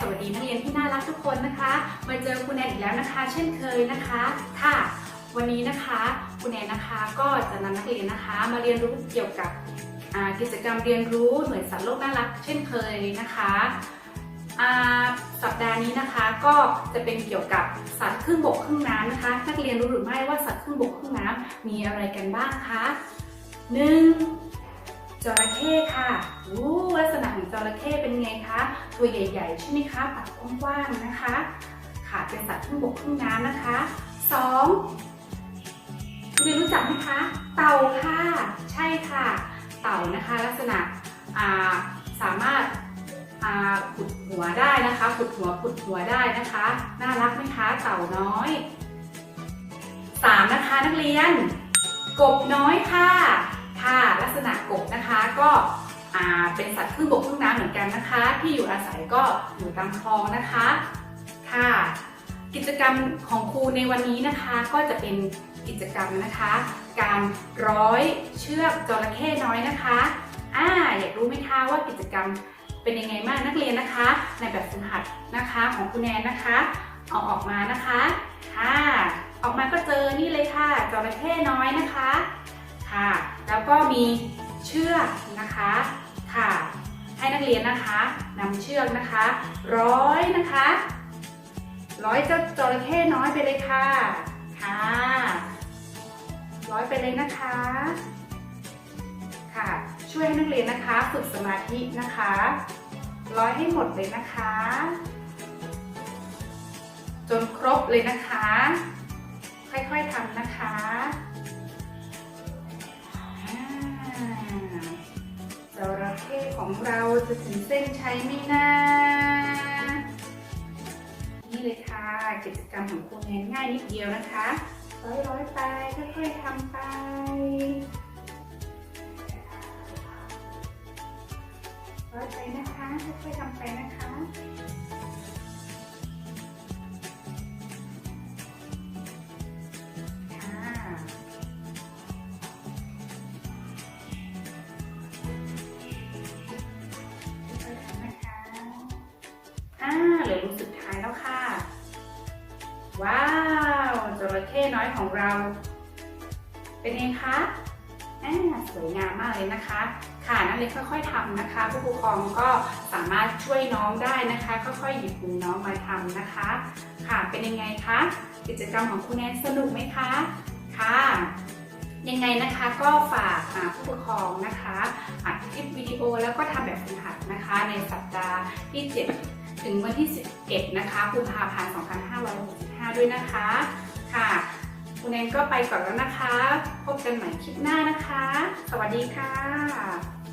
สวัสดีนักเรียนที่น่ารักทุกคนนะคะ มาเจอคุณแนนอีกแล้วนะคะ เช่นเคยนะคะค่ะ วันนี้นะคะคุณแนนนะคะก็จะนำนักเรียนนะคะ มาเรียนรู้เกี่ยวกับกิจกรรมเรียนรู้หน่วยสัตว์โลกน่ารัก เช่นเคยนะคะสัปดาห์นี้นะคะก็จะเป็นเกี่ยวกับสัตว์ครึ่งบกครึ่งน้ำนะคะ นักเรียนรู้หรือไม่ว่าสัตว์ครึ่งบกครึ่งน้ำมีอะไรกันบ้างคะหนึ่ง จระเข้ค่ะอู้ลักษณะของจระเข้เป็นไงคะ ตัวใหญ่ๆ ใช่ไหมคะปากกว้างๆ นะคะ ค่ะ เป็นสัตว์ครึ่งบกครึ่งน้ำนะคะสองคุณเรียนรู้จักไหมคะ เต่าค่ะ ใช่ค่ะ เต่านะคะ ลักษณะาสามารถขุดหัวได้นะคะขุดหัวขุดหัวได้นะคะ น่ารักไหมคะ เต่าน้อยสามนะคะนักเรียน กบน้อยค่ะ ค่ะล ษณะกบนะคะ ก็เป็นสัตว์ครึ่งบกครึ่งน้ำเหมือนกันนะคะ ที่อยู่อาศัยก็อยู่ตามคลองนะคะค่ะกิจกรรมของครูในวันนี้นะคะก็จะเป็นกิจกรรมนะคะ การร้อยเชือกจระเข้น้อยนะคะอ่าอยากรู้ไหมคะว่ากิจกรรมเป็นยังไงบ้างนักเรียนนะคะ ในแบบฝึกหัดนะคะของคุณแนนนะคะเอาออกมานะคะค่ะออกมาก็เจอนี่เลยค่ะจระเข้น้อยนะคะ ค่ะ แล้วก็มีเชือกนะคะค่ะ ให้นักเรียนนะคะนำเชือกนะคะ ร้อยนะคะ ร้อยเจ้าจระเข้น้อยไปเลยค่ะค่ะร้อยไปเลยนะคะค่ะ ช่วยให้นักเรียนนะคะฝึกสมาธินะคะ ร้อยให้หมดเลยนะคะ จนครบเลยนะคะ ค่อยๆทำนะคะ ของเราจะถึงเส้นชัยไหมนะนี่เลยค่ะกิจกรรมของคุณแนนง่ายนิดเดียวนะคะร้อยๆไปค่อยๆทำไปร้อยไปนะคะค่อยๆทำไปนะคะ เหลือรูปสุดท้ายแล้วค่ะ ว้าวจระเข้น้อยของเรา เป็นไงคะอ่าสวยงามมากเลยนะคะ ค่ะนักเรียนค่อยๆทำนะคะ ผู้ปกครองก็สามารถช่วยน้องได้นะคะ ค่อยๆหยิบมือน้องมาทำนะคะ ค่ะเป็นยังไงคะกิจกรรมของคุณแนนสนุกไหมคะ ค่ะ ยังไงนะคะก็ฝากผู้ปกครองนะคะอัดคลิปวิดีโอแล้วก็ทำแบบฝึกหัดนะคะ ในสัปดาห์ที่ 7 ถึงวันที่ 11 นะคะกุมภาพันธ์ 2565 ด้วยนะคะ ค่ะคุณแอนก็ไปก่อนแล้วนะคะ พบกันใหม่คลิปหน้านะคะ สวัสดีค่ะ